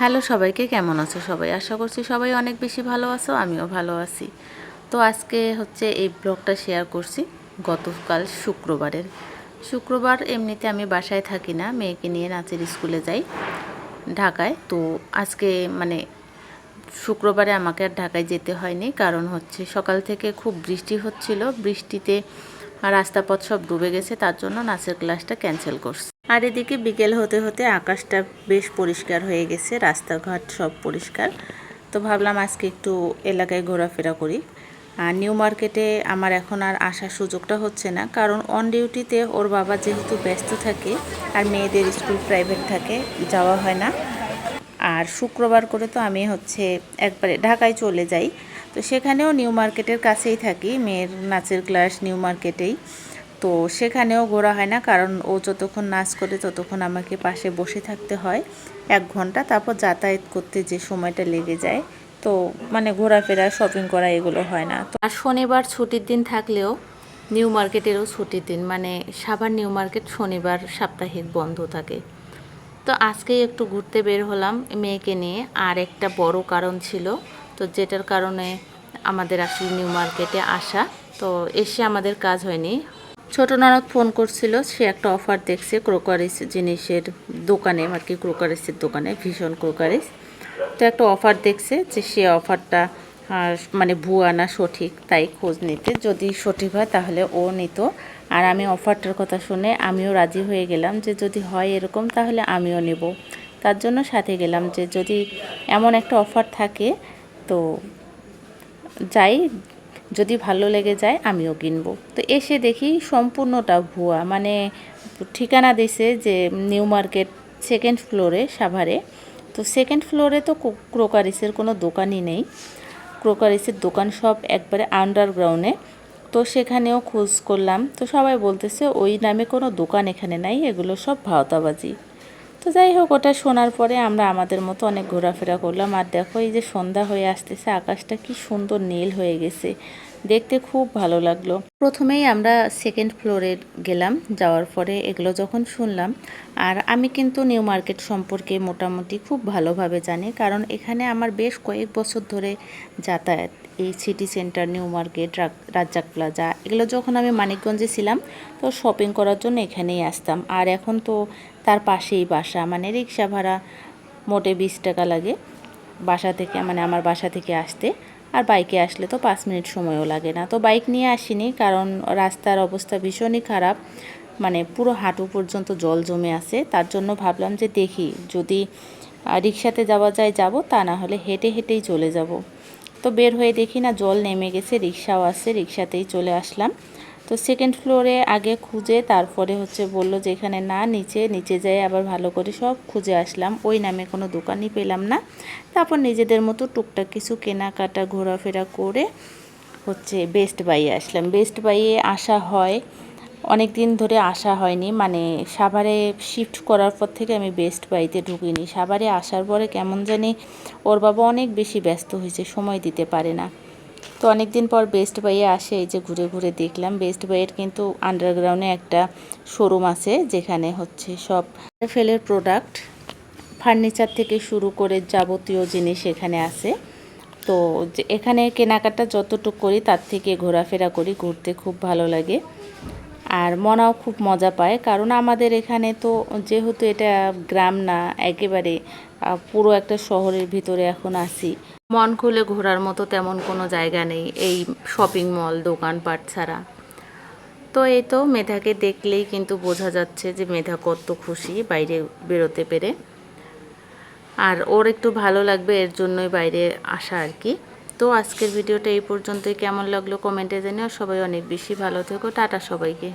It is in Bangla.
হ্যালো সবাইকে, কেমন আছো সবাই? আশা করছি সবাই অনেক বেশি ভালো আছো, আমিও ভালো আছি। তো আজকে হচ্ছে এই ব্লগটা শেয়ার করছি গতকাল শুক্রবারের। শুক্রবার এমনিতে আমি বাসায় থাকি না, মেয়েকে নিয়ে নাচের স্কুলে যাই ঢাকায়। তো আজকে মানে শুক্রবারে আমাকে আর ঢাকায় যেতে হয়নি, কারণ হচ্ছে সকাল থেকে খুব বৃষ্টি হচ্ছিল। বৃষ্টিতে রাস্তাপথ সব ডুবে গেছে, তার জন্য নাচের ক্লাসটা ক্যান্সেল করছে। আর এদিকে বিকেল হতে হতে আকাশটা বেশ পরিষ্কার হয়ে গেছে, রাস্তাঘাট সব পরিষ্কার। তো ভাবলাম আজকে একটু এলাকায় ঘোরাফেরা করি। আর নিউ মার্কেটে আমার এখন আর আসার সুযোগটা হচ্ছে না, কারণ অন ডিউটিতে ওর বাবা যেহেতু ব্যস্ত থাকে আর মেয়েদের স্কুল প্রাইভেট থাকে, যাওয়া হয় না। আর শুক্রবার করে তো আমি হচ্ছে একবারে ঢাকায় চলে যাই। তো সেখানেও নিউ মার্কেটের কাছেই থাকি, মেয়ের নাচের ক্লাস নিউ মার্কেটেই। তো সেখানেও ঘোরা হয় না, কারণ ও যতক্ষণ নাচ করে ততক্ষণ আমাকে পাশে বসে থাকতে হয়। এক ঘণ্টা তারপর যাতায়াত করতে যে সময়টা লেগে যায়, তো মানে ঘোরাফেরা শপিং করা এগুলো হয় না। আর শনিবার ছুটির দিন থাকলেও নিউ মার্কেটেরও ছুটির দিন মানে সাভার নিউ মার্কেট শনিবার সাপ্তাহিক বন্ধ থাকে। তো আজকে একটু ঘুরতে বের হলাম মেয়েকে নিয়ে, আর একটা বড় কারণ ছিল, তো যেটার কারণে আমাদের আসলে নিউ মার্কেটে আসা, তো এসে আমাদের কাজ হয়নি। ছোট ননদ ফোন করছিল, সে একটা অফার দেখছে ক্রোকারিস জিনিসের দোকানে, আর কি ক্রোকারিসের দোকানে, ভীষণ ক্রোকারিস। তো একটা অফার দেখছে যে সে অফারটা মানে ভুয়া না সঠিক, তাই খোঁজ নিতে। যদি সঠিক হয় তাহলে ও নিত। আর আমি অফারটার কথা শুনে আমিও রাজি হয়ে গেলাম যে যদি হয় এরকম তাহলে আমিও নেব। তার জন্য সাথে গেলাম যে যদি এমন একটা অফার থাকে, তো যাই যদি ভালো লেগে যায়, আমিও কিনবো। তো এসে দেখি সম্পূর্ণটা ভুয়া। মানে ঠিকানা দিছে যে নিউ মার্কেট সেকেন্ড ফ্লোরে সাভারে। তো সেকেন্ড ফ্লোরে তো ক্রোকারিসের কোনো দোকানই নেই। ক্রোকারিসের দোকান সব একবারে আন্ডারগ্রাউন্ডে তো সেখানেও খোঁজ করলাম। তো সবাই বলতেছে, ওই নামে কোনো দোকান এখানে নাই, এগুলো সব ভাওতাবাজি। তো যাই হোক, ওটা শোনার পরে আমরা আমাদের মতো অনেক ঘোরাফেরা করলাম। আর দেখো, এই যে সন্ধ্যা হয়ে আসতেছে, আকাশটা কি সুন্দর নীল হয়ে গেছে। দেখতে খুব ভালো লাগল। প্রথমেই আমরা সেকেন্ড ফ্লোরে গেলাম, যাওয়ার পরে এগুলো যখন শুনলাম, আর আমি কিন্তু নিউ মার্কেট সম্পর্কে মোটামুটি খুব ভালোভাবে জানি, কারণ এখানে আমার বেশ কয়েক বছর ধরে যাতায়াত, এই city centre new market Razzaq plaza এগুলো যখন আমি মানিকগঞ্জে ছিলাম, তো শপিং করার জন্য এখানেই আসতাম। আর এখন তো তার পাশেই বাসা মানে রিক্সা ভাড়া মোটে বিশ টাকা লাগে, বাসা থেকে মানে আমার বাসা থেকে আসতে। আর বাইকে আসলে তো পাঁচ মিনিট সময়ও লাগে না। তো বাইক নিয়ে আসিনি কারণ রাস্তার অবস্থা ভীষণই খারাপ। মানে পুরো হাঁটু পর্যন্ত জল জমে আছে। তার জন্য ভাবলাম যে দেখি, যদি রিক্সাতে যাওয়া যায় যাব, তা না হলে হেঁটে হেঁটেই চলে যাব। তো বের হয়ে দেখি না জল নেমে গেছে, রিক্সাও আছে, রিক্সাতেই চলে আসলাম। তো সেকেন্ড ফ্লোরে আগে খুঁজে তারপরে হচ্ছে বলল যে এখানে না, নিচে নিচে যাই আবার ভালো করে সব খুঁজে আসলাম। ওই নামে কোনো দোকানই পেলাম না। তারপর নিজেদের মতো টুকটাক কিছু কেনাকাটা, ঘোরাফেরা করে হচ্ছে বেস্ট বাইয়ে আসলাম। বেস্ট বাইয়ে আসা হয়, অনেক দিন ধরে আসা হয়নি। মানে সাভারে শিফট করার পর থেকে আমি বেস্ট বাইতে ঢুকিনি। সাভারে আসার পরে কেমন জানি ওর বাবা অনেক বেশি ব্যস্ত হয়েছে, সময় দিতে পারে না। তো অনেক দিন পর বেস্ট বাইয়ে আসে, এই যে ঘুরে ঘুরে দেখলাম। বেস্ট বাইয়ের কিন্তু আন্ডারগ্রাউন্ডে একটা শোরুম আছে, যেখানে হচ্ছে সব ফেলের প্রোডাক্ট ফার্নিচার থেকে শুরু করে যাবতীয় জিনিস এখানে আছে। তো এখানে কেনাকাটা যতটুকু করি, তার থেকে ঘোরাফেরা করি, ঘুরতে খুব ভালো লাগে। আর মনাও খুব মজা পায়। কারণ আমাদের এখানে তো যেহেতু এটা গ্রাম না, একেবারে পুরো একটা শহরের ভিতরে এখন আসি মন খুলে ঘোরার মতো তেমন কোনো জায়গা নেই এই শপিং মল দোকানপাট ছাড়া। তো এই তো মেধাকে দেখলেই কিন্তু বোঝা যাচ্ছে যে মেধা কত খুশি বাইরে বেরোতে পেরে। আর ওর একটু ভালো লাগবে এর জন্যই বাইরে আসা আর কি। তো আজকের ভিডিওটা এই পর্যন্তই। কেমন লাগল কমেন্টে জানিও। সবাই অনেক বেশি ভালো থেকো। টাটা সবাইকে।